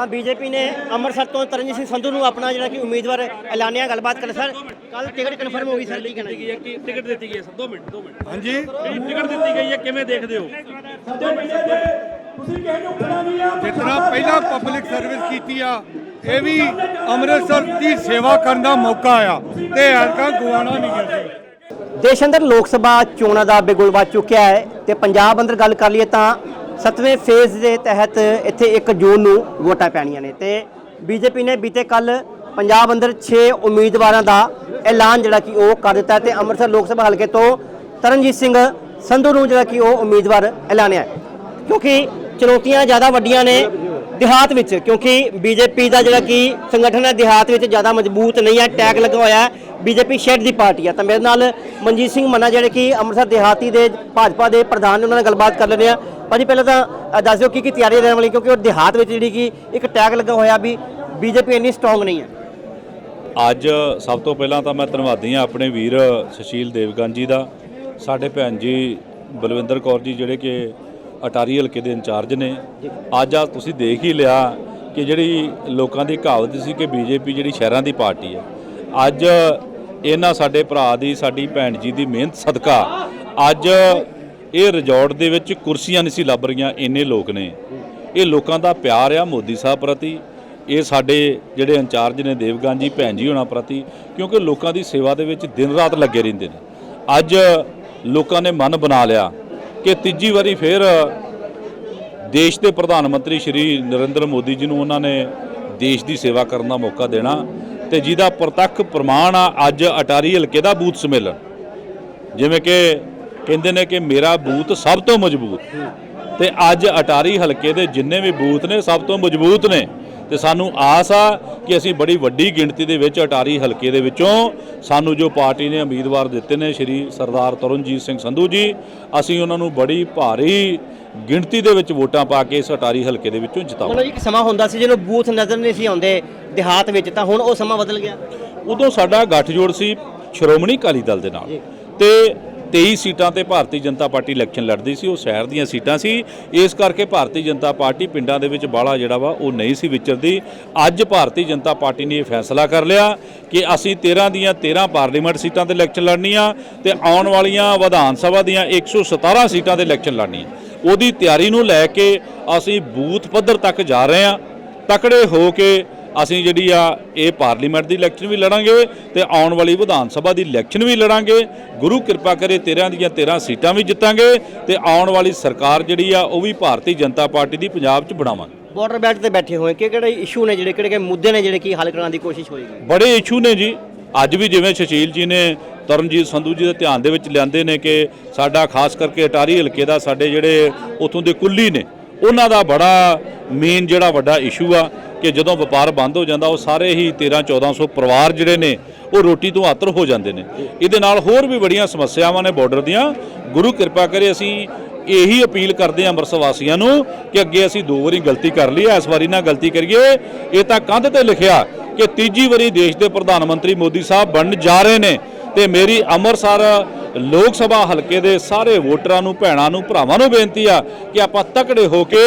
ਤਾਂ ਬੀਜੇਪੀ ਨੇ ਅੰਮ੍ਰਿਤਸਰ ਤੋਂ ਤਰਨਜੀਤ ਸਿੰਘ ਸੰਧੂ ਨੂੰ ਆਪਣਾ ਜਿਹੜਾ ਕਿ ਉਮੀਦਵਾਰ ਐਲਾਨਿਆ ਗੱਲਬਾਤ ਕਰ ਸਰ। ਕੱਲ ਟਿਕਟ ਕਨਫਰਮ ਹੋ ਗਈ ਸਰ ਕੀ ਕਹਿਣਾ ਹੈ ਕਿ ਟਿਕਟ ਦਿੱਤੀ ਗਈ ਹੈ ਸਰ 2 ਮਿੰਟ 2 ਮਿੰਟ। ਹਾਂਜੀ। ਟਿਕਟ ਦਿੱਤੀ ਗਈ ਹੈ ਕਿਵੇਂ ਦੇਖਦੇ ਹੋ? ਜਿਸ ਤਰ੍ਹਾਂ ਪਹਿਲਾਂ ਪਬਲਿਕ ਸਰਵਿਸ ਕੀਤੀ ਆ ਇਹ ਵੀ ਅੰਮ੍ਰਿਤਸਰ ਦੀ ਸੇਵਾ ਕਰਨ ਦਾ ਮੌਕਾ ਆ ਤੇ ਐਲਕਾ ਗਵਾਣਾ ਨਹੀਂ ਗਿਆ ਦੇਸ਼ ਅੰਦਰ ਲੋਕ ਸਭਾ ਚੋਣਾਂ ਦਾ ਬਿਗੁਲ ਵੱਜ ਚੁੱਕਿਆ ਹੈ ਤੇ ਪੰਜਾਬ ਅੰਦਰ ਗੱਲ ਕਰ ਲਈਏ ਤਾਂ ਸੱਤਵੇਂ ਫੇਜ਼ ਦੇ ਤਹਿਤ ਇੱਥੇ 1 ਜੂਨ ਨੂੰ ਵੋਟਾਂ ਪੈਣੀਆਂ ਨੇ ਤੇ ਬੀਜੇਪੀ ਨੇ ਬੀਤੇ ਕੱਲ ਪੰਜਾਬ ਅੰਦਰ 6 ਉਮੀਦਵਾਰਾਂ ਦਾ ਐਲਾਨ ਜਿਹੜਾ ਕਿ ਉਹ ਕਰ ਦਿੱਤਾ ਹੈ ਤੇ ਅੰਮ੍ਰਿਤਸਰ ਲੋਕ ਸਭਾ ਹਲਕੇ ਤੋਂ ਤਰਨਜੀਤ ਸਿੰਘ ਸੰਧੂ ਨੂੰ ਜਿਹੜਾ ਕਿ ਉਹ ਉਮੀਦਵਾਰ ਐਲਾਨਿਆ ਕਿਉਂਕਿ ਚੁਣੌਤੀਆਂ ਜ਼ਿਆਦਾ ਵੱਡੀਆਂ ਨੇ ਦਿਹਾਤ ਵਿੱਚ, ਕਿਉਂਕਿ ਬੀਜੇਪੀ ਦਾ ਜਿਹੜਾ ਕਿ ਸੰਗਠਨ ਹੈ, ਦਿਹਾਤ ਵਿੱਚ ਜ਼ਿਆਦਾ ਮਜ਼ਬੂਤ ਨਹੀਂ ਹੈ, ਟੈਗ ਲੱਗਾ ਹੋਇਆ ਹੈ। ਬੀਜੇਪੀ ਸ਼ੈਡ ਦੀ ਪਾਰਟੀ ਹੈ। ਤਾਂ ਮੇਰੇ ਨਾਲ ਮਨਜੀਤ ਸਿੰਘ ਮੰਨਾ ਜਿਹੜੇ ਕਿ ਅੰਮ੍ਰਿਤਸਰ ਦਿਹਾਤੀ ਦੇ ਭਾਜਪਾ ਦੇ ਪ੍ਰਧਾਨ ਨੇ, ਉਹਨਾਂ ਨਾਲ ਗੱਲਬਾਤ ਕਰ ਲੈਂਦੇ ਆ ਭਾਜੀ ਪਹਿਲਾਂ ਤਾਂ ਦੱਸ ਦਿਓ ਕੀ ਕੀ ਤਿਆਰੀ ਰਹਿਣ ਵਾਲੀ ਕਿਉਂਕਿ ਉਹ ਦਿਹਾਤ ਵਿੱਚ ਜਿਹੜੀ ਕਿ ਇੱਕ ਟੈਗ ਲੱਗਾ ਹੋਇਆ ਵੀ ਬੀਜੇਪੀ ਇੰਨੀ ਸਟਰੋਂਗ ਨਹੀਂ ਹੈ। ਅੱਜ ਸਭ ਤੋਂ ਪਹਿਲਾਂ ਤਾਂ ਮੈਂ ਧੰਨਵਾਦੀ ਹਾਂ ਆਪਣੇ ਵੀਰ ਸੁਸ਼ੀਲ ਦੇਵਗਨ ਜੀ ਦਾ। ਸਾਡੇ ਭੈਣ ਜੀ ਬਲਵਿੰਦਰ ਕੌਰ ਜੀ ਜਿਹੜੇ ਕਿ ਅਟਾਰੀ ਹਲਕੇ ਦੇ ਇੰਚਾਰਜ ਨੇ। ਅੱਜ ਆ ਤੁਸੀਂ ਦੇਖ ਹੀ ਲਿਆ ਕਿ ਜਿਹੜੀ ਲੋਕਾਂ ਦੀ ਕਹਾਵਤ ਸੀ ਕਿ ਬੀਜੇਪੀ ਜਿਹੜੀ ਸ਼ਹਿਰਾਂ ਦੀ ਪਾਰਟੀ ਹੈ। ਅੱਜ ਇਹਨਾਂ ਸਾਡੇ ਭਰਾ ਦੀ ਸਾਡੀ ਭੈਣ ਜੀ ਦੀ ਮਿਹਨਤ ਸਦਕਾ ਅੱਜ ਇਹ ਰਿਜ਼ੋਰਟ ਦੇ ਵਿੱਚ ਕੁਰਸੀਆਂ ਨਹੀਂ ਸੀ ਲੱਭ ਰਹੀਆਂ, ਇੰਨੇ ਲੋਕ ਨੇ। ਇਹ ਲੋਕਾਂ ਦਾ ਪਿਆਰ ਆ ਮੋਦੀ ਸਾਹਿਬ ਪ੍ਰਤੀ। ਇਹ ਸਾਡੇ ਜਿਹੜੇ ਇੰਚਾਰਜ ਨੇ ਦੇਵਗਨ ਜੀ, ਭੈਣ ਜੀ ਹੋਣਾ ਪ੍ਰਤੀ, ਕਿਉਂਕਿ ਲੋਕਾਂ ਦੀ ਸੇਵਾ ਦੇ ਵਿੱਚ ਦਿਨ ਰਾਤ ਲੱਗੇ ਰਹਿੰਦੇ ਨੇ। ਅੱਜ ਲੋਕਾਂ ਨੇ ਮਨ ਬਣਾ ਲਿਆ ਕਿ ਤੀਜੀ ਵਾਰੀ ਫੇਰ ਦੇਸ਼ ਦੇ ਪ੍ਰਧਾਨ ਮੰਤਰੀ ਸ਼੍ਰੀ ਨਰਿੰਦਰ ਮੋਦੀ ਜੀ ਨੂੰ ਉਹਨਾਂ ਨੇ ਦੇਸ਼ ਦੀ ਸੇਵਾ ਕਰਨ ਦਾ ਮੌਕਾ ਦੇਣਾ ਤੇ ਜਿਹਦਾ ਪ੍ਰਤੱਖ ਪ੍ਰਮਾਣ ਆ ਅੱਜ ਅਟਾਰੀ ਹਲਕੇ ਦਾ ਬੂਥ ਸਮੇਲਨ। ਜਿਵੇਂ ਕਿ ਕਹਿੰਦੇ ਨੇ ਕਿ ਮੇਰਾ ਬੂਥ ਸਭ ਤੋਂ ਮਜ਼ਬੂਤ। ਤੇ ਅੱਜ ਅਟਾਰੀ ਹਲਕੇ ਦੇ ਜਿੰਨੇ ਵੀ ਬੂਥ ਨੇ ਸਭ ਤੋਂ ਮਜ਼ਬੂਤ ਨੇ। ਤੇ ਸਾਨੂੰ ਆਸ ਆ ਕਿ ਅਸੀਂ ਬੜੀ ਵੱਡੀ ਗਿਣਤੀ ਦੇ ਵਿੱਚ ਅਟਾਰੀ ਹਲਕੇ ਦੇ ਵਿੱਚੋਂ ਸਾਨੂੰ ਜੋ ਪਾਰਟੀ ਨੇ ਉਮੀਦਵਾਰ ਦਿੱਤੇ ਨੇ ਸ਼੍ਰੀ ਸਰਦਾਰ ਤਰਨਜੀਤ ਸਿੰਘ ਸੰਧੂ ਜੀ ਅਸੀਂ ਉਹਨਾਂ ਨੂੰ ਬੜੀ ਭਾਰੀ ਗਿਣਤੀ ਦੇ ਵਿੱਚ ਵੋਟਾਂ ਪਾ ਕੇ ਇਸ ਅਟਾਰੀ ਹਲਕੇ ਦੇ ਵਿੱਚੋਂ ਜਿਤਾਵਾਂਗੇ ਮਤਲਬ ਇੱਕ ਸਮਾਂ ਹੁੰਦਾ ਸੀ ਜਦੋਂ ਬੂਥ ਨਜ਼ਰ ਨਹੀਂ ਸੀ ਆਉਂਦੇ ਦਿਹਾਤ ਵਿੱਚ ਤਾਂ ਹੁਣ ਉਹ ਸਮਾਂ ਬਦਲ ਗਿਆ। ਉਦੋਂ ਸਾਡਾ ਗੱਠਜੋੜ ਸੀ ਸ਼੍ਰੋਮਣੀ ਅਕਾਲੀ ਦਲ ਦੇ ਨਾਲ। ਤੇ 23 ਸੀਟਾਂ ਤੇ ਭਾਰਤੀ ਜਨਤਾ ਪਾਰਟੀ ਇਲੈਕਸ਼ਨ ਲੜਦੀ ਸੀ, ਉਹ ਸ਼ਹਿਰ ਦੀਆਂ ਸੀਟਾਂ ਸੀ। ਇਸ ਕਰਕੇ ਭਾਰਤੀ ਜਨਤਾ ਪਾਰਟੀ ਪਿੰਡਾਂ ਦੇ ਵਿੱਚ ਬਾਲਾ ਜਿਹੜਾ ਵਾ, ਉਹ ਨਹੀਂ ਸੀ ਵਿਚਰਦੀ। ਅੱਜ ਭਾਰਤੀ ਜਨਤਾ ਪਾਰਟੀ ਨੇ ਇਹ ਫੈਸਲਾ ਕਰ ਲਿਆ ਕਿ ਅਸੀਂ 13 ਦੀਆਂ 13 ਪਾਰਲੀਮੈਂਟ ਸੀਟਾਂ ਤੇ ਇਲੈਕਸ਼ਨ ਲੜਨੀਆਂ ਤੇ ਆਉਣ ਵਾਲੀਆਂ ਵਿਧਾਨ ਸਭਾ ਦੀਆਂ 117 ਸੀਟਾਂ ਤੇ ਇਲੈਕਸ਼ਨ ਲੜਨੀਆਂ। ਉਹਦੀ ਤਿਆਰੀ ਨੂੰ ਲੈ ਕੇ ਅਸੀਂ ਬੂਥ ਪੱਧਰ ਤੱਕ ਜਾ ਰਹੇ ਹਾਂ। ਤਕੜੇ ਹੋ ਕੇ ਅਸੀਂ ਜਿਹੜੀ ਆ ਇਹ ਪਾਰਲੀਮੈਂਟ ਦੀ ਇਲੈਕਸ਼ਨ ਵੀ ਲੜਾਂਗੇ ਤੇ ਆਉਣ ਵਾਲੀ ਵਿਧਾਨ ਸਭਾ ਦੀ ਇਲੈਕਸ਼ਨ ਵੀ ਲੜਾਂਗੇ। ਗੁਰੂ ਕਿਰਪਾ ਕਰੇ 13 ਦੀਆਂ 13 ਸੀਟਾਂ ਵੀ ਜਿੱਤਾਂਗੇ ਤੇ ਆਉਣ ਵਾਲੀ ਸਰਕਾਰ ਜਿਹੜੀ ਆ ਉਹ ਵੀ ਭਾਰਤੀ ਜਨਤਾ ਪਾਰਟੀ ਦੀ ਪੰਜਾਬ 'ਚ ਬਣਾਵਾਂਗੇ। ਬਾਰਡਰ ਬੈਲਟ ਤੇ ਬੈਠੇ ਹੋਏ ਕਿ ਕਿਹੜੇ ਇਸ਼ੂ ਨੇ ਜਿਹੜੇ ਕਿਹੜੇ ਕਿਹੜੇ ਮੁੱਦੇ ਨੇ ਜਿਹੜੇ ਕਿ ਹੱਲ ਕਰਨ ਦੀ ਕੋਸ਼ਿਸ਼ ਹੋਏਗੀ? ਬੜੇ ਇਸ਼ੂ ਨੇ ਜੀ। ਅੱਜ ਵੀ ਜਿਵੇਂ ਸੁਸ਼ੀਲ ਜੀ ਨੇ ਤਰਨਜੀਤ ਸੰਧੂ ਜੀ ਦੇ ਧਿਆਨ ਦੇ ਵਿੱਚ ਲਿਆਂਦੇ ਨੇ ਕਿ ਸਾਡਾ ਖਾਸ ਕਰਕੇ ਅਟਾਰੀ ਹਲਕੇ ਦਾ ਸਾਡੇ ਜਿਹੜੇ ਉਥੋਂ ਦੇ ਕੁੱਲੀ ਨੇ ਉਹਨਾਂ ਦਾ ਬੜਾ ਮੇਨ ਜਿਹੜਾ ਵੱਡਾ ਇਸ਼ੂ ਆ। ਕਿ ਜਦੋਂ ਵਪਾਰ ਬੰਦ ਹੋ ਜਾਂਦਾ, ਉਹ ਸਾਰੇ ਹੀ 13 1400 ਪਰਿਵਾਰ ਜਿਹੜੇ ਨੇ, ਉਹ ਰੋਟੀ ਤੋਂ ਆਤਰ ਹੋ ਜਾਂਦੇ ਨੇ। ਇਹਦੇ ਨਾਲ ਹੋਰ ਵੀ ਬੜੀਆਂ ਸਮੱਸਿਆਵਾਂ ਨੇ ਬਾਰਡਰ ਦੀਆਂ। ਗੁਰੂ ਕਿਰਪਾ ਕਰੇ ਅਸੀਂ ਇਹੀ ਅਪੀਲ ਕਰਦੇ ਹਾਂ ਅੰਮ੍ਰਿਤਸਰ ਵਾਸੀਆਂ ਨੂੰ ਕਿ ਅੱਗੇ ਅਸੀਂ ਦੋ ਵਾਰੀ ਗਲਤੀ ਕਰ ਲਈ ਹੈ ਇਸ ਵਾਰੀ ਨਾ ਗਲਤੀ ਕਰੀਏ। ਇਹ ਤਾਂ ਕੰਧ ਤੇ ਲਿਖਿਆ ਕਿ ਤੀਜੀ ਵਾਰੀ ਦੇਸ਼ ਦੇ ਪ੍ਰਧਾਨ ਮੰਤਰੀ ਮੋਦੀ ਸਾਹਿਬ ਬਣਨ ਜਾ ਰਹੇ ਨੇ। ਤੇ ਮੇਰੀ ਅੰਮ੍ਰਿਤਸਰ ਲੋਕ ਸਭਾ ਹਲਕੇ ਦੇ ਸਾਰੇ ਵੋਟਰਾਂ ਨੂੰ, ਭੈਣਾਂ ਨੂੰ, ਭਰਾਵਾਂ ਨੂੰ ਬੇਨਤੀ ਆ ਕਿ ਆਪਾਂ ਤਕੜੇ ਹੋ ਕੇ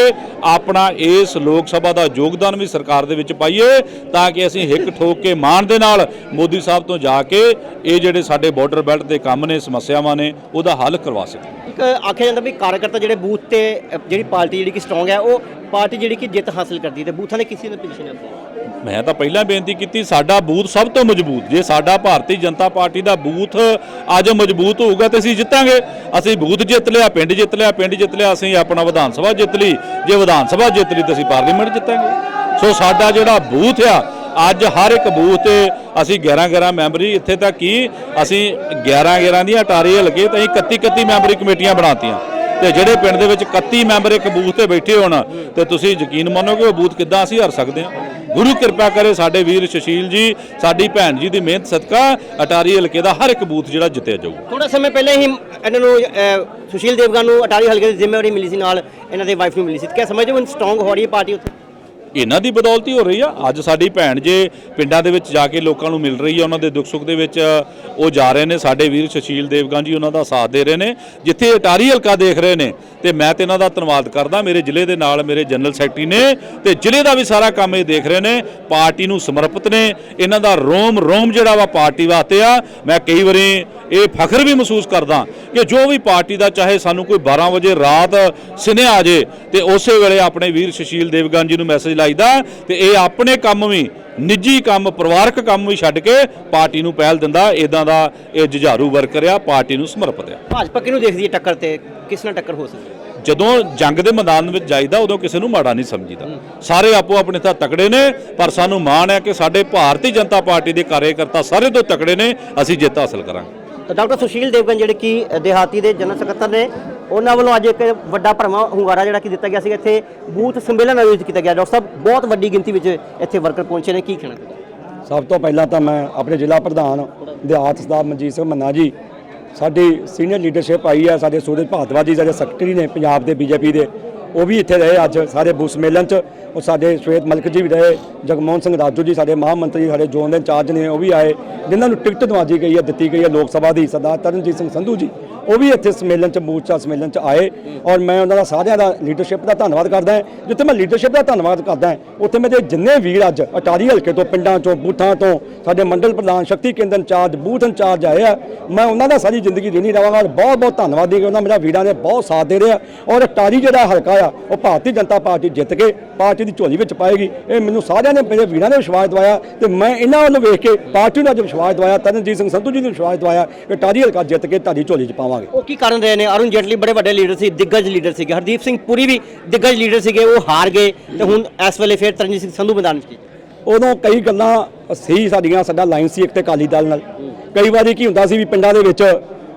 ਆਪਣਾ ਇਸ ਲੋਕ ਸਭਾ ਦਾ ਯੋਗਦਾਨ ਵੀ ਸਰਕਾਰ ਦੇ ਵਿੱਚ ਪਾਈਏ ਤਾਂ ਕਿ ਅਸੀਂ ਹਿੱਕ ਠੋਕ ਕੇ ਮਾਣ ਦੇ ਨਾਲ ਮੋਦੀ ਸਾਹਿਬ ਤੋਂ ਜਾ ਕੇ ਇਹ ਜਿਹੜੇ ਸਾਡੇ ਬਾਰਡਰ ਬੈਲਟ ਦੇ ਕੰਮ ਨੇ, ਸਮੱਸਿਆਵਾਂ ਨੇ, ਉਹਦਾ ਹੱਲ ਕਰਵਾ ਸਕੀਏ। ਇੱਕ ਆਖਿਆ ਜਾਂਦਾ ਵੀ ਕਾਰਜਕਰਤਾ ਜਿਹੜੇ ਬੂਥ ਤੇ ਜਿਹੜੀ ਪਾਰਟੀ ਜਿਹੜੀ ਕਿ ਸਟਰੋਂਗ ਹੈ, ਉਹ ਪਾਰਟੀ ਜਿਹੜੀ ਕਿ ਜਿੱਤ ਹਾਸਲ ਕਰਦੀ ਤੇ ਬੂਥਾਂ ਦੇ ਕਿਸੇ ਨੇ ਪੋਜੀਸ਼ਨ ਹੈ ਮੈਂ ਤਾਂ ਪਹਿਲਾਂ ਬੇਨਤੀ ਕੀਤੀ, ਸਾਡਾ ਬੂਥ ਸਭ ਤੋਂ ਮਜ਼ਬੂਤ, ਜੇ ਸਾਡਾ ਭਾਰਤੀ ਜਨਤਾ ਪਾਰਟੀ ਦਾ ਬੂਥ ਅੱਜ ਮਜ਼ਬੂਤ ਹੋਊਗਾ ਤੇ ਅਸੀਂ ਜਿੱਤਾਂਗੇ। ਅਸੀਂ ਬੂਥ ਜਿੱਤ ਲਿਆ, ਪਿੰਡ ਜਿੱਤ ਲਿਆ, ਪਿੰਡ ਜਿੱਤ ਲਿਆ, ਅਸੀਂ ਆਪਣਾ ਵਿਧਾਨ ਸਭਾ ਜਿੱਤ ਲਈ। ਜੇ ਵਿਧਾਨ ਸਭਾ ਜਿੱਤ ਲਈ ਤਾਂ ਅਸੀਂ ਪਾਰਲੀਮੈਂਟ ਜਿੱਤਾਂਗੇ। ਸੋ ਸਾਡਾ ਜਿਹੜਾ ਬੂਥ ਆ, ਅੱਜ ਹਰ ਇੱਕ ਬੂਥ ਤੇ ਅਸੀਂ 11 11 ਮੈਂਬਰੀ, ਇੱਥੇ ਤੱਕ ਕੀ ਅਸੀਂ 11 11 ਦੀਆਂ ਅਟਾਰੀ ਹਲਕੇ ਤੇ ਅਸੀਂ 31 31 ਮੈਂਬਰੀ ਕਮੇਟੀਆਂ ਬਣਾਤੀਆਂ। ਤੇ ਜਿਹੜੇ ਪਿੰਡ ਦੇ ਵਿੱਚ 31 ਮੈਂਬਰ ਇੱਕ ਬੂਥ ਤੇ ਬੈਠੇ ਹੋਣ ਤੇ ਤੁਸੀਂ ਯਕੀਨ ਮੰਨੋਗੇ ਉਹ ਬੂਥ ਕਿੱਦਾਂ ਅਸੀਂ ਹਰ ਸਕਦੇ ਹਾਂ? ਗੁਰੂ ਕਿਰਪਾ ਕਰੇ ਸਾਡੇ ਵੀਰ ਸੁਸ਼ੀਲ ਜੀ ਸਾਡੀ ਭੈਣ ਜੀ ਦੀ ਮਿਹਨਤ ਸਦਕਾ ਅਟਾਰੀ ਹਲਕੇ ਦਾ ਹਰ ਇੱਕ ਬੂਥ ਜਿਹੜਾ ਜਿੱਤਿਆ ਜਾਊ ਥੋੜਾ ਸਮੇਂ ਪਹਿਲੇ ਹੀ ਇਹਨਾਂ ਨੂੰ ਅ, ਸੁਸ਼ੀਲ ਦੇਵਗਨ ਨੂੰ ਅਟਾਰੀ ਹਲਕੇ ਦੀ ਜ਼ਿੰਮੇਵਾਰੀ ਮਿਲੀ ਸੀ ਨਾਲ ਇਹਨਾਂ ਦੇ ਵਾਈਫ ਨੂੰ ਮਿਲੀ ਸੀ। ਕਿਆ ਸਮਝਦੇ ਹੋ ਸਟਰੋਂਗ ਹੋ ਰਹੀ ਹੈ ਪਾਰਟੀ ਉੱਥੇ? ਇਹਨਾਂ ਦੀ ਬਦੌਲਤ ਹੀ ਹੋ ਰਹੀ ਆ। ਅੱਜ ਸਾਡੀ ਭੈਣ ਜੇ ਪਿੰਡਾਂ ਦੇ ਵਿੱਚ ਜਾ ਕੇ ਲੋਕਾਂ ਨੂੰ ਮਿਲ ਰਹੀ ਆ, ਉਹਨਾਂ ਦੇ ਦੁੱਖ ਸੁੱਖ ਦੇ ਵਿੱਚ, ਉਹ ਜਾ ਰਹੇ ਨੇ। ਸਾਡੇ ਵੀਰ ਸੁਸ਼ੀਲ ਦੇਵਗਨ ਜੀ ਉਹਨਾਂ ਦਾ ਸਾਥ ਦੇ ਰਹੇ ਨੇ। ਜਿੱਥੇ ਅਟਾਰੀ ਹਲਕਾ ਦੇਖ ਰਹੇ ਨੇ, ਤੇ ਮੈਂ ਤੇ ਇਹਨਾਂ ਦਾ ਧੰਨਵਾਦ ਕਰਦਾ। ਮੇਰੇ ਜ਼ਿਲ੍ਹੇ ਦੇ ਨਾਲ ਮੇਰੇ ਜਨਰਲ ਸੈਕਟਰੀ ਨੇ, ਤੇ ਜ਼ਿਲ੍ਹੇ ਦਾ ਵੀ ਸਾਰਾ ਕੰਮ ਇਹ ਦੇਖ ਰਹੇ ਨੇ। ਪਾਰਟੀ ਨੂੰ ਸਮਰਪਿਤ ਨੇ। ਇਹਨਾਂ ਦਾ ਰੋਮ ਰੋਮ ਜਿਹੜਾ ਵਾ ਪਾਰਟੀ ਵਾਸਤੇ ਆ। ਮੈਂ ਕਈ ਵਾਰੀ ਇਹ ਫਖਰ ਵੀ ਮਹਿਸੂਸ ਕਰਦਾ ਕਿ ਜੋ ਵੀ ਪਾਰਟੀ ਦਾ, ਚਾਹੇ ਸਾਨੂੰ ਕੋਈ 12 ਵਜੇ ਰਾਤ ਸਿਨੇ ਆ ਜੇ, ਤੇ ਉਸੇ ਵੇਲੇ ਆਪਣੇ ਵੀਰ ਸੁਸ਼ੀਲ ਦੇਵਗਨ ਜੀ ਨੂੰ ਮੈਸੇਜ ਲਾਈਦਾ ਤੇ ਇਹ ਆਪਣੇ ਕੰਮ ਵੀ ਨਿੱਜੀ ਕੰਮ ਪਰਿਵਾਰਕ ਕੰਮ ਵੀ ਛੱਡ ਕੇ ਪਾਰਟੀ ਨੂੰ ਪਹਿਲ ਦਿੰਦਾ ਇਦਾਂ ਦਾ ਇਹ ਜੁਝਾਰੂ ਵਰਕਰ ਆ ਪਾਰਟੀ ਨੂੰ ਸਮਰਪਿਤ ਆ ਭਾਜਪਾ ਕਿਹਨੂੰ ਦੇਖਦੀ ਹੈ ਟੱਕਰ ਤੇ? ਕਿਸ ਨਾਲ ਟੱਕਰ ਹੋ ਸਕਦੀ ਹੈ? ਜਦੋਂ ਜੰਗ ਦੇ ਮੈਦਾਨ ਵਿੱਚ ਜਾਈਦਾ ਉਦੋਂ ਕਿਸੇ ਨੂੰ ਮਾੜਾ ਨਹੀਂ ਸਮਝੀਦਾ। ਸਾਰੇ ਆਪੋ ਆਪਣੇ ਤਾਂ ਤਕੜੇ ਨੇ ਪਰ ਸਾਨੂੰ ਮਾਣ ਹੈ ਕਿ ਸਾਡੇ ਭਾਰਤੀ ਜਨਤਾ ਪਾਰਟੀ ਦੇ ਕਾਰਜਕਰਤਾ ਸਾਰੇ ਤੋਂ ਤਕੜੇ ਨੇ ਅਸੀਂ ਜਿੱਤ ਹਾਸਲ ਕਰਾਂਗੇ। ਤਾਂ ਡਾਕਟਰ ਸੁਸ਼ੀਲ ਦੇਵਗਨ ਜਿਹੜੇ ਕਿ ਦਿਹਾਤੀ ਦੇ ਜਨਰਲ ਸਕੱਤਰ ਨੇ ਉਹਨਾਂ ਵੱਲੋਂ ਅੱਜ ਇੱਕ ਵੱਡਾ ਭਰਮਾ ਹੁੰਗਾਰਾ ਜਿਹੜਾ ਕਿ ਦਿੱਤਾ ਗਿਆ ਸੀ, ਇੱਥੇ ਬੂਥ ਸੰਮੇਲਨ ਆਯੋਜਿਤ ਕੀਤਾ ਗਿਆ। ਡਾਕਟਰ ਸਾਹਿਬ, ਬਹੁਤ ਵੱਡੀ ਗਿਣਤੀ ਵਿੱਚ ਇੱਥੇ ਵਰਕਰ ਪਹੁੰਚੇ ਨੇ, ਕੀ ਕਹਿਣਾ ਸਭ ਤੋਂ ਪਹਿਲਾਂ ਤਾਂ ਮੈਂ ਆਪਣੇ ਜ਼ਿਲ੍ਹਾ ਪ੍ਰਧਾਨ ਦਿਹਾਤ ਸਰਦਾਰ ਮਨਜੀਤ ਸਿੰਘ ਮੰਨਾ ਜੀ, ਸਾਡੀ ਸੀਨੀਅਰ ਲੀਡਰਸ਼ਿਪ ਆਈ ਹੈ, ਸਾਡੇ ਸੂਰਜ ਭਾਦਵਾ ਜੀ, ਸਾਡੇ ਸੈਕਟਰੀ ਨੇ ਪੰਜਾਬ ਦੇ ਬੀਜੇਪੀ ਦੇ, ਉਹ ਵੀ ਇੱਥੇ ਰਹੇ ਅੱਜ ਸਾਰੇ ਬੂਥ ਸੰਮੇਲਨ 'ਚ। ਉਹ ਸਾਡੇ ਸ਼ਵੇਤ ਮਲਕ ਜੀ ਵੀ ਰਹੇ, ਜਗਮੋਹਨ ਸਿੰਘ ਰਾਜੂ ਜੀ, ਸਾਡੇ ਮਹਾਮੰਤਰੀ ਮੰਤਰੀ ਸਾਡੇ ਜ਼ੋਨ ਦੇ ਇੰਚਾਰਜ ਨੇ, ਉਹ ਵੀ ਆਏ, ਜਿਨ੍ਹਾਂ ਨੂੰ ਟਿਕਟ ਦਵਾਜੀ ਗਈ ਹੈ, ਦਿੱਤੀ ਗਈ ਹੈ ਲੋਕ ਸਭਾ ਦੀ, ਸਰਦਾਰ ਤਰਨਜੀਤ ਸਿੰਘ ਸੰਧੂ ਜੀ। ਉਹ ਵੀ ਇੱਥੇ ਸੰਮੇਲਨ 'ਚ ਮੂਰਚਾ ਸੰਮੇਲਨ 'ਚ ਆਏ ਔਰ ਮੈਂ ਉਹਨਾਂ ਦਾ ਸਾਰਿਆਂ ਦਾ ਲੀਡਰਸ਼ਿਪ ਦਾ ਧੰਨਵਾਦ ਕਰਦਾ ਜਿੱਥੇ ਮੈਂ ਲੀਡਰਸ਼ਿਪ ਦਾ ਧੰਨਵਾਦ ਕਰਦਾ ਉੱਥੇ ਮੇਰੇ ਜਿੰਨੇ ਵੀਰ ਅੱਜ ਅਟਾਰੀ ਹਲਕੇ ਤੋਂ, ਪਿੰਡਾਂ ਤੋਂ ਬੂਥਾਂ ਤੋਂ, ਸਾਡੇ ਮੰਡਲ ਪ੍ਰਧਾਨ, ਸ਼ਕਤੀ ਕੇਂਦਰ ਇੰਚਾਰਜ, ਬੂਥ ਇੰਚਾਰਜ ਆਏ ਆ, ਮੈਂ ਉਹਨਾਂ ਦਾ ਸਾਰੀ ਜ਼ਿੰਦਗੀ ਰਹਿਣੀ ਰਵਾਂਗਾ ਔਰ ਬਹੁਤ ਬਹੁਤ ਧੰਨਵਾਦੀ ਕਿ ਉਹਨਾਂ ਮੇਰਾ ਵੀਰਾਂ ਨੇ ਬਹੁਤ ਸਾਥ ਦੇ ਰਿਹਾ ਔਰ ਅਟਾਰੀ ਜਿਹੜਾ ਹਲਕਾ ਆ, ਉਹ ਭਾਰਤੀ ਜਨਤਾ ਪਾਰਟੀ ਜਿੱਤ ਕੇ ਪਾਰਟੀ ਦੀ ਝੋਲੀ ਵਿੱਚ ਪਾਏਗੀ। ਇਹ ਮੈਨੂੰ ਸਾਰਿਆਂ ਨੇ, ਮੇਰੇ ਵੀਰਾਂ ਨੇ ਵਿਸ਼ਵਾਸ ਦਵਾਇਆ ਤੇ ਮੈਂ ਇਹਨਾਂ ਵੱਲ ਵੇਖ ਕੇ ਪਾਰਟੀ ਨੂੰ ਅੱਜ ਵਿਸ਼ਵਾਸ ਦਵਾਇਆ, ਤਰਨਜੀਤ ਸਿੰਘ ਸੰਧੂ ਜੀ ਨੂੰ ਵਿਸ਼ਵਾਸ ਦਵਾਇਆ ਕਿ ਅਟਾਰੀ ਹਲਕਾ ਜਿੱਤ ਕੇ ਤੁਹਾਡੀ ਝੋਲੀ 'ਚ ਪਾਵਾਂ ਪਾਵਾਂਗੇ ਉਹ ਕੀ ਕਾਰਨ ਰਹੇ ਨੇ? ਅਰੁਣ ਜੇਟਲੀ ਬੜੇ ਵੱਡੇ ਲੀਡਰ ਸੀ ਦਿੱਗਜ ਲੀਡਰ ਸੀਗੇ। ਹਰਦੀਪ ਸਿੰਘ ਪੁਰੀ ਵੀ ਦਿੱਗਜ ਲੀਡਰ ਸੀਗੇ ਉਹ ਹਾਰ ਗਏ ਤੇ ਹੁਣ ਇਸ ਵੇਲੇ ਫਿਰ ਤਰਨਜੀਤ ਸਿੰਘ ਸੰਧੂ ਮੈਦਾਨ ਵਿੱਚ ਉਦੋਂ ਕਈ ਗੱਲਾਂ ਸਹੀ ਸਾਡੀਆਂ ਸਾਡਾ ਲਾਈਨ ਸੀ ਇੱਕ ਤੇ ਅਕਾਲੀ ਦਲ ਨਾਲ। ਕਈ ਵਾਰੀ ਕੀ ਹੁੰਦਾ ਸੀ ਵੀ ਪਿੰਡਾਂ ਦੇ ਵਿੱਚ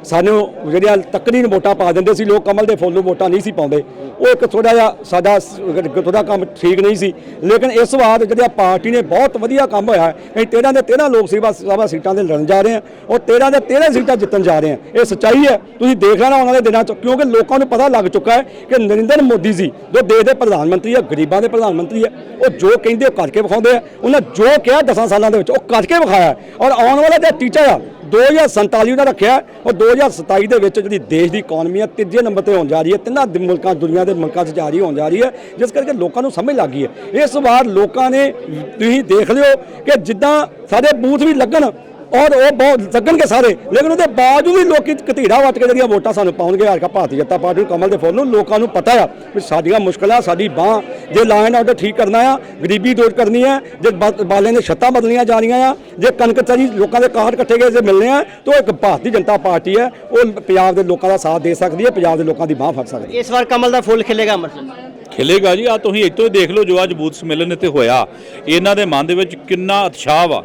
ਸਾਨੂੰ ਜਿਹੜੀਆਂ ਤੱਕੜੀ ਨੂੰ ਵੋਟਾਂ ਪਾ ਦਿੰਦੇ ਸੀ, ਲੋਕ ਕਮਲ ਦੇ ਫੁੱਲ ਨੂੰ ਵੋਟਾਂ ਨਹੀਂ ਸੀ ਪਾਉਂਦੇ। ਉਹ ਇੱਕ ਥੋੜਾ ਜਿਹਾ ਸਾਡਾ ਸ- ਥੋੜਾ ਕੰਮ ਠੀਕ ਨਹੀਂ ਸੀ। ਲੇਕਿਨ ਇਸ ਵਾਰ ਜਿਹੜਾ ਪਾਰਟੀ ਨੇ ਬਹੁਤ ਵਧੀਆ ਕੰਮ ਹੋਇਆ ਹੈ। ਅਸੀਂ 13 ਦੇ 13 ਲੋਕ ਸਭਾ ਸਭਾ ਸੀਟਾਂ ਦੇ ਲੜਨ ਜਾ ਰਹੇ ਹਾਂ ਔਰ 13 ਦੇ 13 ਸੀਟਾਂ ਜਿੱਤਣ ਜਾ ਰਹੇ ਹਾਂ। ਇਹ ਸੱਚਾਈ ਹੈ। ਤੁਸੀਂ ਦੇਖ ਲੈਣਾ ਆਉਣ ਵਾਲੇ ਦਿਨਾਂ ਚ, ਕਿਉਂਕਿ ਲੋਕਾਂ ਨੂੰ ਪਤਾ ਲੱਗ ਚੁੱਕਾ ਹੈ ਕਿ ਨਰਿੰਦਰ ਮੋਦੀ ਜੀ ਜੋ ਦੇਸ਼ ਦੇ ਪ੍ਰਧਾਨ ਮੰਤਰੀ ਹੈ, ਗਰੀਬਾਂ ਦੇ ਪ੍ਰਧਾਨ ਮੰਤਰੀ ਹੈ, ਉਹ ਜੋ ਕਹਿੰਦੇ ਉਹ ਕਰਕੇ ਵਿਖਾਉਂਦੇ ਆ ਉਹਨਾਂ ਜੋ ਕਿਹਾ 10 ਸਾਲਾਂ ਦੇ ਵਿੱਚ, ਉਹ ਕਰਕੇ ਵਿਖਾਇਆ ਔਰ ਆਉਣ ਵਾਲਾ ਜਿਹੜਾ ਟੀਚਾ ਆ 2047 ਉਹਨਾਂ ਰੱਖਿਆ ਔਰ 2027 ਦੇ ਵਿੱਚ ਜਿਹੜੀ ਦੇਸ਼ ਦੀ ਇਕਨੋਮੀ ਆ ਤੀਜੇ ਨੰਬਰ ਤੇ ਹੋਣ ਜਾ ਰਹੀ ਹੈ, ਤਿੰਨਾਂ ਮੁਲਕਾਂ, ਦੁਨੀਆ ਦੇ ਮੁਲਕਾਂ 'ਚ ਜਾ ਰਹੀ, ਹੋਣ ਜਾ ਰਹੀ ਹੈ, ਜਿਸ ਕਰਕੇ ਲੋਕਾਂ ਨੂੰ ਸਮਝ ਲੱਗ ਗਈ ਹੈ। ਇਸ ਵਾਰ ਲੋਕਾਂ ਨੇ ਤੁਸੀਂ ਦੇਖ ਲਿਓ ਕਿ ਜਿੱਦਾਂ ਸਾਡੇ ਬੂਥ ਵੀ ਲੱਗਣ ਔਰ ਉਹ ਬਹੁਤ ਲੱਗਣਗੇ ਸਾਰੇ। ਲੇਕਿਨ ਉਹਦੇ ਬਾਵਜੂਦ ਵੀ ਲੋਕੀ ਘਤੀੜਾ ਵੱਟ ਕੇ ਜਿਹੜੀਆਂ ਵੋਟਾਂ ਸਾਨੂੰ ਪਾਉਣਗੇ ਹਲਕਾ ਭਾਰਤੀ ਜਨਤਾ ਪਾਰਟੀ ਨੂੰ ਕਮਲ ਦੇ ਫੁੱਲ ਨੂੰ ਲੋਕਾਂ ਨੂੰ ਪਤਾ ਆ ਵੀ ਸਾਡੀਆਂ ਮੁਸ਼ਕਲਾਂ ਸਾਡੀ ਬਾਹ ਜੇ ਲਾਈਨ ਆਰਡਰ ਠੀਕ ਕਰਨਾ ਆ ਗਰੀਬੀ ਦੂਰ ਕਰਨੀ ਆ ਜੇ ਬ- ਬਾਲਿਆਂ ਦੇ ਛੱਤਾਂ ਬਦਲੀਆਂ ਜਾਣੀਆਂ ਆ ਜੇ ਕਣਕ ਚਰੀ ਲੋਕਾਂ ਦੇ ਕਾਰਡ ਇਕੱਠੇ ਗਏ ਜੇ ਮਿਲਨੇ ਆ ਤਾਂ ਉਹ ਇੱਕ ਭਾਰਤੀ ਜਨਤਾ ਪਾਰਟੀ ਹੈ ਉਹ ਪੰਜਾਬ ਦੇ ਲੋਕਾਂ ਦਾ ਸਾਥ ਦੇ ਸਕਦੀ ਹੈ ਪੰਜਾਬ ਦੇ ਲੋਕਾਂ ਦੀ ਬਾਹ ਫੜ ਸਕਦੀ ਹੈ ਇਸ ਵਾਰ ਕਮਲ ਦਾ ਫੁੱਲ ਖਿਲੇਗਾ ਅੰਮ੍ਰਿਤਸਰ 'ਚ। ਖਿਲੇਗਾ ਜੀ ਆ ਤੁਸੀਂ ਇੱਥੋਂ ਹੀ ਦੇਖ ਲਓ ਜੋ ਅੱਜ ਬੂਥ ਸੰਮੇਲਨ ਇੱਥੇ ਹੋਇਆ। ਇਹਨਾਂ ਦੇ ਮਨ ਦੇ ਵਿੱਚ ਕਿੰਨਾ ਉਤਸ਼ਾਹ ਵਾ।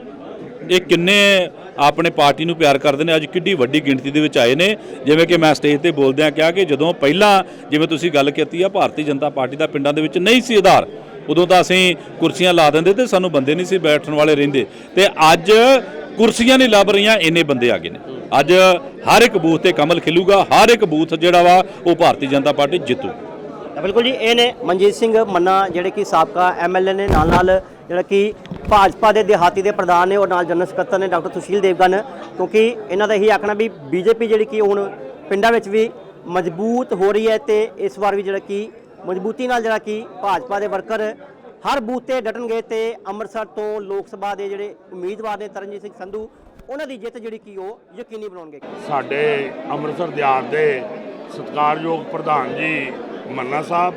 ਇਹ ਕਿੰਨੇ ਆਪਣੇ ਪਾਰਟੀ ਨੂੰ ਪਿਆਰ ਕਰਦੇ ਨੇ? ਅੱਜ ਕਿੱਡੀ ਵੱਡੀ ਗਿਣਤੀ ਦੇ ਵਿੱਚ ਆਏ ਨੇ। ਜਿਵੇਂ ਕਿ ਮੈਂ ਸਟੇਜ ਤੇ ਬੋਲਦਿਆਂ ਕਿਹਾ ਕਿ ਜਦੋਂ ਪਹਿਲਾਂ ਜਿਵੇਂ ਤੁਸੀਂ ਗੱਲ ਕੀਤੀ ਆ, ਭਾਰਤੀ ਜਨਤਾ ਪਾਰਟੀ ਦਾ ਪਿੰਡਾਂ ਦੇ ਵਿੱਚ ਨਹੀਂ ਸੀ ਆਧਾਰ, ਉਦੋਂ ਤਾਂ ਅਸੀਂ ਕੁਰਸੀਆਂ ਲਾ ਦਿੰਦੇ ਤੇ ਸਾਨੂੰ ਬੰਦੇ ਨਹੀਂ ਸੀ ਬੈਠਣ ਵਾਲੇ ਰਹਿੰਦੇ। ਤੇ ਅੱਜ ਕੁਰਸੀਆਂ ਨਹੀਂ ਲੱਭ ਰਹੀਆਂ, ਇੰਨੇ ਬੰਦੇ ਆ ਗਏ ਨੇ। ਅੱਜ ਹਰ ਇੱਕ ਬੂਥ ਤੇ ਕਮਲ ਖਿਲੂਗਾ, ਹਰ ਇੱਕ ਬੂਥ ਜਿਹੜਾ ਵਾ, ਉਹ ਭਾਰਤੀ ਜਨਤਾ ਪਾਰਟੀ ਜਿੱਤੂ। ਬਿਲਕੁਲ ਜੀ, ਇਹ ਨੇ ਮਨਜੀਤ ਸਿੰਘ ਮੰਨਾ, ਜਿਹੜੇ ਕਿ ਸਾਬਕਾ ਐਮਐਲਏ ਨੇ ਨਾਲ ਨਾਲ ਜਿਹੜਾ ਕਿ ਭਾਜਪਾ ਦੇ ਦਿਹਾਤੀ ਦੇ ਪ੍ਰਧਾਨ ਨੇ ਔਰ ਨਾਲ ਜਨਰਲ ਸਕੱਤਰ ਨੇ ਡਾਕਟਰ ਸੁਸ਼ੀਲ ਦੇਵਗਨ, ਕਿਉਂਕਿ ਇਹਨਾਂ ਦਾ ਇਹੀ ਆਖਣਾ ਵੀ ਬੀਜੇਪੀ ਜਿਹੜੀ ਕਿ ਹੁਣ ਪਿੰਡਾਂ ਵਿੱਚ ਵੀ ਮਜ਼ਬੂਤ ਹੋ ਰਹੀ ਹੈ ਤੇ ਇਸ ਵਾਰ ਵੀ ਜਿਹੜਾ ਕਿ ਮਜ਼ਬੂਤੀ ਨਾਲ ਜਿਹੜਾ ਕਿ ਭਾਜਪਾ ਦੇ ਵਰਕਰ ਹਰ ਬੂਥ ਤੇ ਡਟਣਗੇ ਤੇ ਅੰਮ੍ਰਿਤਸਰ ਤੋਂ ਲੋਕ ਸਭਾ ਦੇ ਜਿਹੜੇ ਉਮੀਦਵਾਰ ਨੇ ਤਰਨਜੀਤ ਸਿੰਘ ਸੰਧੂ, ਉਹਨਾਂ ਦੀ ਜਿੱਤ ਜਿਹੜੀ ਕਿ ਉਹ ਯਕੀਨੀ ਬਣਾਉਣਗੇ। ਸਾਡੇ ਅੰਮ੍ਰਿਤਸਰ ਦਿਹਾਤ ਦੇ ਸਤਿਕਾਰਯੋਗ ਪ੍ਰਧਾਨ ਜੀ ਮੰਨਾ ਸਾਹਿਬ,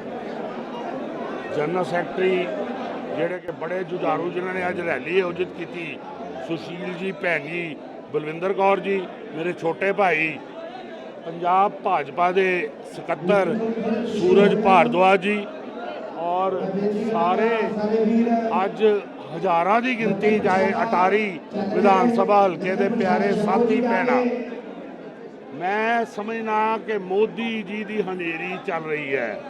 ਜਨਰਲ ਸੈਕਟਰੀ ਜਿਹੜੇ ਕਿ ਬੜੇ ਜੁਝਾਰੂ ਜਿਨ੍ਹਾਂ ਨੇ ਅੱਜ ਰੈਲੀ ਆਯੋਜਿਤ ਕੀਤੀ। ਸੁਸ਼ੀਲ ਜੀ, ਭੈਣ ਜੀ, ਬਲਵਿੰਦਰ ਕੌਰ ਜੀ, ਮੇਰੇ ਛੋਟੇ ਭਾਈ, ਪੰਜਾਬ ਭਾਜਪਾ ਦੇ ਸਕੱਤਰ ਸੂਰਜ ਭਾਰਦਵਾਜ ਜੀ ਔਰ ਸਾਰੇ ਅੱਜ ਹਜ਼ਾਰਾਂ ਦੀ ਗਿਣਤੀ ਜਾਏ ਅਟਾਰੀ ਵਿਧਾਨ ਸਭਾ ਹਲਕੇ ਦੇ ਪਿਆਰੇ ਸਾਥੀ ਭੈਣਾਂ। ਮੈਂ ਸਮਝਣਾ ਕਿ ਮੋਦੀ ਜੀ ਦੀ ਹਨੇਰੀ ਚੱਲ ਰਹੀ ਹੈ।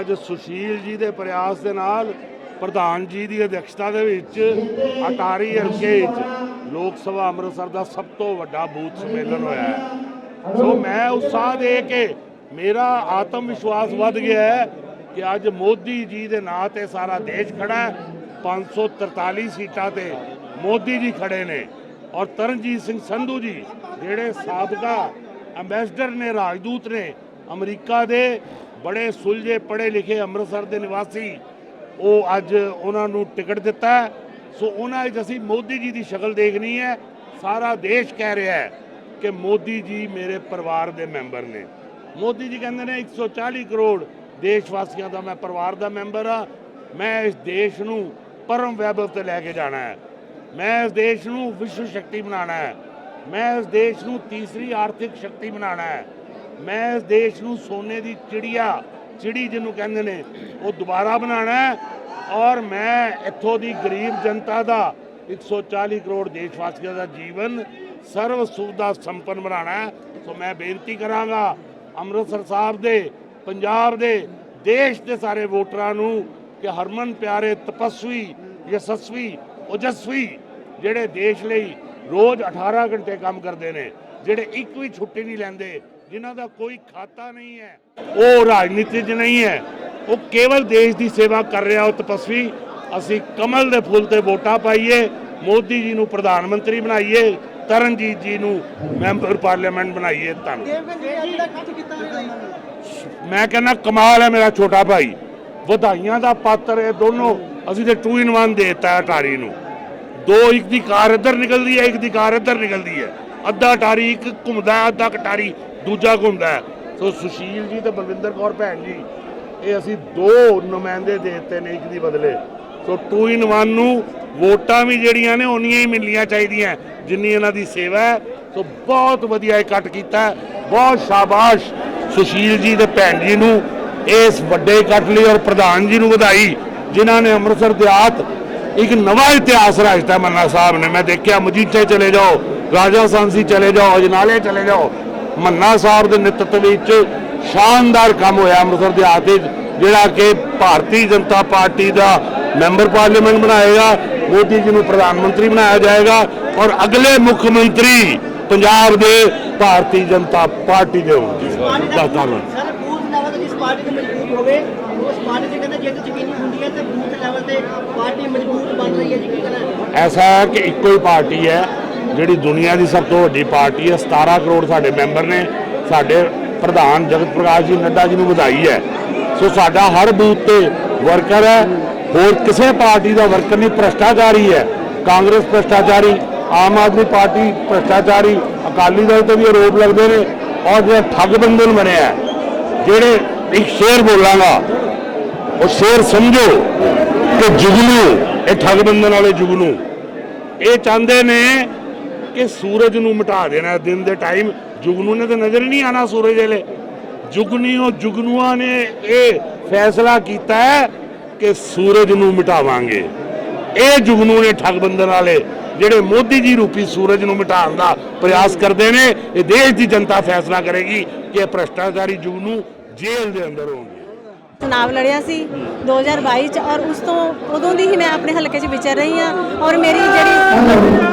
ਅੱਜ ਸੁਸ਼ੀਲ ਜੀ ਦੇ ਪ੍ਰਯਾਸ ਦੇ ਨਾਲ ਪ੍ਰਧਾਨ ਜੀ ਦੀ ਅਧਿਕਸ਼ਤਾ ਦੇ ਵਿੱਚ ਅਟਾਰੀ ਹਲਕੇ ਵਿੱਚ ਲੋਕ ਸਭਾ ਅੰਮ੍ਰਿਤਸਰ ਦਾ ਸਭ ਤੋਂ ਵੱਡਾ ਬੂਥ ਸੰਮੇਲਨ ਹੋਇਆ ਹੈ। ਸੋ ਮੈਂ ਉਤਸ਼ਾਹ ਦੇ ਕੇ ਮੇਰਾ ਆਤਮ ਵਿਸ਼ਵਾਸ ਵੱਧ ਗਿਆ ਹੈ ਕਿ ਅੱਜ ਮੋਦੀ ਜੀ ਦੇ ਨਾਂ ਤੇ ਸਾਰਾ ਦੇਸ਼ ਖੜਾ ਹੈ। 543 ਸੀਟਾਂ ਤੇ ਮੋਦੀ ਜੀ ਖੜੇ ਨੇ ਔਰ ਤਰਨਜੀਤ ਸਿੰਘ ਸੰਧੂ ਜੀ, ਜਿਹੜੇ ਸਾਬਕਾ ਐਮਬੈਸਡਰ ਨੇ, ਰਾਜਦੂਤ ਨੇ ਅਮਰੀਕਾ ਦੇ ਬੜੇ ਸੁਲਝੇ ਪੜ੍ਹੇ ਲਿਖੇ ਅੰਮ੍ਰਿਤਸਰ ਦੇ ਨਿਵਾਸੀ ਉਹ ਅੱਜ ਉਹਨਾਂ ਨੂੰ ਟਿਕਟ ਦਿੱਤਾ ਸੋ ਉਹਨਾਂ ਵਿੱਚ ਅਸੀਂ ਮੋਦੀ ਜੀ ਦੀ ਸ਼ਕਲ ਦੇਖਣੀ ਹੈ। ਸਾਰਾ ਦੇਸ਼ ਕਹਿ ਰਿਹਾ ਹੈ ਕਿ ਮੋਦੀ ਜੀ ਮੇਰੇ ਪਰਿਵਾਰ ਦੇ ਮੈਂਬਰ ਨੇ। ਮੋਦੀ ਜੀ ਕਹਿੰਦੇ ਨੇ 140 ਕਰੋੜ ਦੇਸ਼ ਵਾਸੀਆਂ ਦਾ ਮੈਂ ਪਰਿਵਾਰ ਦਾ ਮੈਂਬਰ ਆ ਮੈਂ ਇਸ ਦੇਸ਼ ਨੂੰ ਪਰਮ ਵੈਭਵ ਤੇ ਲੈ ਕੇ ਜਾਣਾ ਹੈ। ਮੈਂ ਇਸ ਦੇਸ਼ ਨੂੰ ਵਿਸ਼ਵ ਸ਼ਕਤੀ ਬਣਾਉਣਾ ਹੈ। ਮੈਂ ਇਸ ਦੇਸ਼ ਨੂੰ ਤੀਸਰੀ ਆਰਥਿਕ ਸ਼ਕਤੀ ਬਣਾਉਣਾ ਹੈ। ਮੈਂ ਇਸ ਦੇਸ਼ ਨੂੰ ਸੋਨੇ ਦੀ ਚਿੜੀਆ ਚਿੜੀ ਜਿਹਨੂੰ ਕਹਿੰਦੇ ਨੇ, ਉਹ ਦੁਬਾਰਾ ਬਣਾਉਣਾ ਔਰ ਮੈਂ ਇੱਥੋਂ ਦੀ ਗਰੀਬ ਜਨਤਾ ਦਾ 140 ਕਰੋੜ ਦੇਸ਼ ਵਾਸੀਆਂ ਦਾ ਜੀਵਨ ਸਰਵ ਸੁਵਿਧਾ ਸੰਪੰਨ ਬਣਾਉਣਾ ਸੋ ਮੈਂ ਬੇਨਤੀ ਕਰਾਂਗਾ ਅੰਮ੍ਰਿਤਸਰ ਸਾਹਿਬ ਦੇ, ਪੰਜਾਬ ਦੇ, ਦੇਸ਼ ਦੇ ਸਾਰੇ ਵੋਟਰਾਂ ਨੂੰ ਕਿ ਹਰਮਨ ਪਿਆਰੇ ਤਪਸਵੀ, ਯਸ਼ਸਵੀ, ਓਜਸਵੀ, ਜਿਹੜੇ ਦੇਸ਼ ਲਈ ਰੋਜ਼ 18 ਘੰਟੇ ਕੰਮ ਕਰਦੇ ਨੇ, ਜਿਹੜੇ ਇੱਕ ਵੀ ਛੁੱਟੀ ਨਹੀਂ ਲੈਂਦੇ ਜਿਨ੍ਹਾਂ ਦਾ ਕੋਈ ਖਾਤਾ ਨਹੀਂ ਹੈ ਉਹ ਰਾਜਨੀਤੀ 'ਚ ਨਹੀਂ ਹੈ ਉਹ ਕੇਵਲ ਦੇਸ਼ ਦੀ ਸੇਵਾ ਕਰ ਰਿਹਾ ਉਹ ਤਪਸਵੀ। ਅਸੀਂ ਕਮਲ ਦੇ ਫੁੱਲ ਤੇ ਵੋਟਾਂ ਪਾਈਏ ਮੋਦੀ ਜੀ ਨੂੰ ਪ੍ਰਧਾਨ ਮੰਤਰੀ ਬਣਾਈਏ ਤਰਨਜੀਤ ਜੀ ਨੂੰ ਮੈਂਬਰ ਪਾਰਲੀਮੈਂਟ ਬਣਾਈਏ ਧੰਨਵਾਦ ਮੈਂ ਕਹਿੰਦਾ ਕਮਾਲ ਹੈ ਮੇਰਾ ਛੋਟਾ ਭਾਈ। ਵਧਾਈਆਂ ਦਾ ਪਾਤਰ ਇਹ ਦੋਨੋਂ। ਅਸੀਂ ਤੇ 2 ਇਨ 1 ਦੇਤਾ ਅਟਾਰੀ ਨੂੰ। ਦੋ ਇੱਕ ਦੀ ਕਾਰ ਇੱਧਰ ਨਿਕਲਦੀ ਹੈ ਇੱਕ ਦੀ ਕਾਰ ਇੱਧਰ ਨਿਕਲਦੀ ਹੈ। ਅੱਧਾ ਅਟਾਰੀ ਇੱਕ ਘੁੰਮਦਾ ਅੱਧਾ ਕਟਾਰੀ ਦੂਜਾ ਘੁੰਮਦਾ ਹੈ। ਸੋ ਸੁਸ਼ੀਲ ਜੀ ਤੇ ਬਲਵਿੰਦਰ ਕੌਰ ਭੈਣ ਜੀ, ਇਹ ਅਸੀਂ ਦੋ ਨੁਮਾਇੰਦੇ ਦੇ ਦਿੱਤੇ ਨੇ ਇੱਕ ਦੀ ਬਦਲੇ। ਸੋ 2 ਇਨ 1 ਨੂੰ ਵੋਟਾਂ ਵੀ ਜਿਹੜੀਆਂ ਨੇ ਉਨੀਆਂ ਹੀ ਮਿਲਣੀਆਂ ਚਾਹੀਦੀਆਂ, ਜਿੰਨੀ ਇਹਨਾਂ ਦੀ ਸੇਵਾ ਹੈ। ਸੋ ਬਹੁਤ ਵਧੀਆ ਇਕੱਠ ਕੀਤਾ ਬਹੁਤ ਸ਼ਾਬਾਸ਼ ਸੁਸ਼ੀਲ ਜੀ ਤੇ ਭੈਣ ਜੀ ਨੂੰ ਇਸ ਵੱਡੇ ਇਕੱਠ ਲਈ ਔਰ ਪ੍ਰਧਾਨ ਜੀ ਨੂੰ ਵਧਾਈ, ਜਿਨ੍ਹਾਂ ਨੇ ਅੰਮ੍ਰਿਤਸਰ ਦਿਹਾਤ ਇੱਕ ਨਵਾਂ ਇਤਿਹਾਸ ਰਚਤਾ ਮੰਨਾ ਸਾਹਿਬ ਨੇ। ਮੈਂ ਦੇਖਿਆ ਮਜੀਠੇ ਚਲੇ ਜਾਓ, ਰਾਜਾ ਸਾਂਸੀ ਚਲੇ ਜਾਓ, ਅਜਨਾਲੇ ਚਲੇ ਜਾਓ ਮੰਨਾ ਸਾਹਿਬ ਦੇ ਨੇਤਰਤਵ ਵਿੱਚ ਸ਼ਾਨਦਾਰ ਕੰਮ ਹੋਇਆ ਅੰਮ੍ਰਿਤਸਰ ਦਿਹਾਤ ਵਿੱਚ ਜਿਹੜਾ ਕਿ ਭਾਰਤੀ ਜਨਤਾ ਪਾਰਟੀ ਦਾ ਮੈਂਬਰ ਪਾਰਲੀਮੈਂਟ ਬਣਾਏਗਾ ਮੋਦੀ ਜੀ ਨੂੰ ਪ੍ਰਧਾਨ ਮੰਤਰੀ ਬਣਾਇਆ ਜਾਏਗਾ ਔਰ ਅਗਲੇ ਮੁੱਖ ਮੰਤਰੀ ਪੰਜਾਬ ਦੇ ਭਾਰਤੀ ਜਨਤਾ ਪਾਰਟੀ ਦੇ ਹੋਣਗੇ। ਧੰਨਵਾਦ। ਸਰ ਬੂਥ ਲੈਵਲ ਤੇ ਜਿਸ ਪਾਰਟੀ ਤੇ ਮਜ਼ਬੂਤ ਹੋਵੇ ਉਸ ਪਾਰਟੀ ਤੇ ਕਹਿੰਦੇ ਜਿੱਤ ਯਕੀਨੀ ਹੁੰਦੀ ਹੈ ਤੇ ਬੂਥ ਲੈਵਲ ਤੇ ਪਾਰਟੀ ਮਜ਼ਬੂਤ ਬਣ ਰਹੀ ਹੈ ਜੀ ਕੀ ਹੈ? ਐਸਾ ਹੈ ਕਿ ਇੱਕੋ ਹੀ ਪਾਰਟੀ ਹੈ ਜਿਹੜੀ ਦੁਨੀਆ ਦੀ ਸਭ ਤੋਂ ਵੱਡੀ ਪਾਰਟੀ ਹੈ 17 ਕਰੋੜ ਸਾਡੇ ਮੈਂਬਰ ਨੇ, ਸਾਡੇ ਪ੍ਰਧਾਨ ਜਗਤ ਪ੍ਰਕਾਸ਼ ਜੀ ਨੱਡਾ ਜੀ ਨੂੰ ਵਧਾਈ ਹੈ। ਸੋ ਸਾਡਾ ਹਰ ਬੂਥ ਤੇ ਵਰਕਰ ਹੈ, ਹੋਰ ਕਿਸੇ ਪਾਰਟੀ ਦਾ ਵਰਕਰ ਨਹੀਂ, ਭ੍ਰਸ਼ਟਾਚਾਰੀ ਹੈ। ਕਾਂਗਰਸ ਭ੍ਰਸ਼ਟਾਚਾਰੀ, ਆਮ ਆਦਮੀ ਪਾਰਟੀ ਭ੍ਰਸ਼ਟਾਚਾਰੀ, ਅਕਾਲੀ ਦਲ ਤੇ ਵੀ ਆਰੋਪ ਲੱਗਦੇ ਨੇ ਔਰ ਜਿਹੜਾ ਠੱਗ ਬੰਧਨ ਬਣਿਆ ਜਿਹੜੇ ਇੱਕ ਸ਼ੇਰ ਬੋਲਾਂਗਾ, ਉਹ ਸ਼ੇਰ ਸਮਝੋ ਕਿ ਜੁਗਨੂ ਇਹ ਠੱਗ ਬੰਧਨ ਵਾਲੇ ਜੁਗਨੂ ਇਹ ਚਾਹੁੰਦੇ ਨੇ ਕਿ ਸੂਰਜ ਨੂੰ ਮਿਟਾ ਦੇਣਾ ਦਿਨ ਦੇ ਟਾਈਮ ਜੁਗਨੂ ਨੇ ਤਾਂ ਨਜ਼ਰ ਨਹੀਂ ਆਣਾ ਸੂਰਜ ਵੇਲੇ। ਜੁਗਨੀਓ ਜੁਗਨੂਆਂ ਨੇ ਇਹ ਫੈਸਲਾ ਕੀਤਾ ਹੈ ਕਿ ਸੂਰਜ ਨੂੰ ਮਿਟਾਵਾਂਗੇ। ਇਹ ਜੁਗਨੂ ਨੇ ਠੱਗ ਬੰਧਨ ਵਾਲੇ ਜਿਹੜੇ ਮੋਦੀ ਜੀ ਰੂਪੀ ਸੂਰਜ ਨੂੰ ਮਿਟਾਉਣ ਦਾ ਪ੍ਰਯਾਸ ਕਰਦੇ ਨੇ, ਇਹ ਦੇਸ਼ ਦੀ ਜਨਤਾ ਫੈਸਲਾ ਕਰੇਗੀ ਕਿ ਇਹ ਭ੍ਰਸ਼ਟਾਚਾਰੀ ਜੁਗਨੂ ਜੇਲ੍ਹ ਦੇ ਅੰਦਰ ਹੋਣਗੇ। ਚੁਣਾਵ ਲੜਿਆ ਸੀ 2022 ਚ ਔਰ ਉਸ ਤੋਂ ਉਦੋਂ ਦੀ ਹੀ ਮੈਂ ਆਪਣੇ ਹਲਕੇ 'ਚ ਵਿਚਰ ਰਹੀ ਹਾਂ ਔਰ ਮੇਰੀ ਜਿਹੜੀ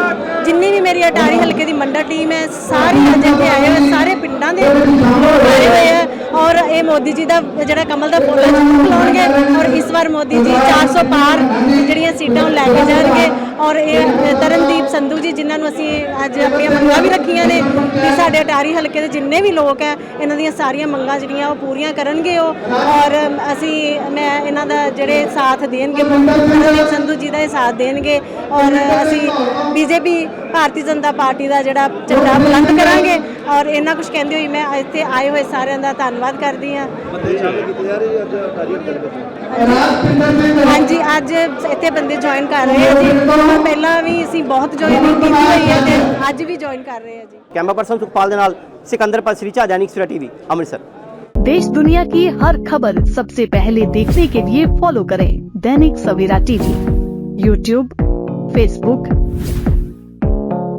ਜਿੰਨੀ ਵੀ ਮੇਰੀ ਅਟਾਰੀ ਹਲਕੇ ਦੀ ਮੰਡਾ ਟੀਮ ਹੈ, ਸਾਰੇ ਅੱਜ ਇੱਥੇ ਆਏ ਹੋਏ, ਸਾਰੇ ਪਿੰਡਾਂ ਦੇ ਲੋਕ ਆਏ ਹੋਏ ਆ ਔਰ ਇਹ ਮੋਦੀ ਜੀ ਦਾ, ਜਿਹੜਾ ਕਮਲ ਦਾ ਫੁੱਲ ਹੈ ਲਾਉਣਗੇ। ਔਰ ਇਸ ਵਾਰ ਮੋਦੀ ਜੀ 400 ਪਾਰ ਜਿਹੜੀਆਂ ਸੀਟਾਂ ਉਹ ਲੈ ਕੇ ਜਾਣਗੇ। ਔਰ ਇਹ ਤਰਨਦੀਪ ਸੰਧੂ ਜੀ, ਜਿਨ੍ਹਾਂ ਨੂੰ ਅਸੀਂ ਅੱਜ ਆਪਣੀਆਂ ਮੰਗਾਂ ਵੀ ਰੱਖੀਆਂ ਨੇ ਕਿ ਸਾਡੇ ਅਟਾਰੀ ਹਲਕੇ ਦੇ ਜਿੰਨੇ ਵੀ ਲੋਕ ਹੈ, ਇਹਨਾਂ ਦੀਆਂ ਸਾਰੀਆਂ ਮੰਗਾਂ ਜਿਹੜੀਆਂ ਉਹ ਪੂਰੀਆਂ ਕਰਨਗੇ ਉਹ। ਔਰ ਅਸੀਂ, ਮੈਂ ਇਹਨਾਂ ਦਾ ਜਿਹੜੇ ਸਾਥ ਦੇਣਗੇ ਤਰਨਦੀਪ ਸੰਧੂ ਜੀ ਦਾ ਇਹ ਸਾਥ ਦੇਣਗੇ। ਔਰ ਅਸੀਂ ਬੀਜੇਪੀ ਭਾਰਤੀ ਜਨਤਾ ਪਾਰਟੀ ਦਾ ਜਿਹੜਾ ਝੰਡਾ ਬੁਲੰਦ ਕਰਾਂਗੇ ਔਰ ਇਹਨਾਂ ਕੁਝ ਕਹਿੰਦੇ ਹੋਈ ਮੈਂ ਇੱਥੇ ਆਏ ਹੋਏ ਸਾਰਿਆਂ ਦਾ ਧੰਨਵਾਦ ਕਰਦੀ ਹਾਂ ਹਾਂਜੀ ਅੱਜ ਇੱਥੇ ਬੰਦੇ ਜੁਆਇਨ ਕਰ ਰਹੇ ਆ ਜੀ ਔਰ ਪਹਿਲਾਂ ਵੀ ਅਸੀਂ ਬਹੁਤ ਜੁਆਇਨਿੰਗ ਕੀਤੀ ਹੋਈ ਹੈ ਤੇ ਅੱਜ ਵੀ ਜੁਆਇਨ ਕਰ ਰਹੇ ਆ ਜੀ ਕੈਮਰਾ ਪਰਸਨ ਸੁਖਪਾਲ ਦੇ ਨਾਲ ਸਿਕੰਦਰ ਪਸਰੀ ਝਾਜਾ ਨਿਕਸਰਾ ਟੀਵੀ ਅੰਮ੍ਰਿਤਸਰ देश दुनिया की हर खबर सबसे पहले देखने के लिए फॉलो करें Dainik Savera TV YouTube Facebook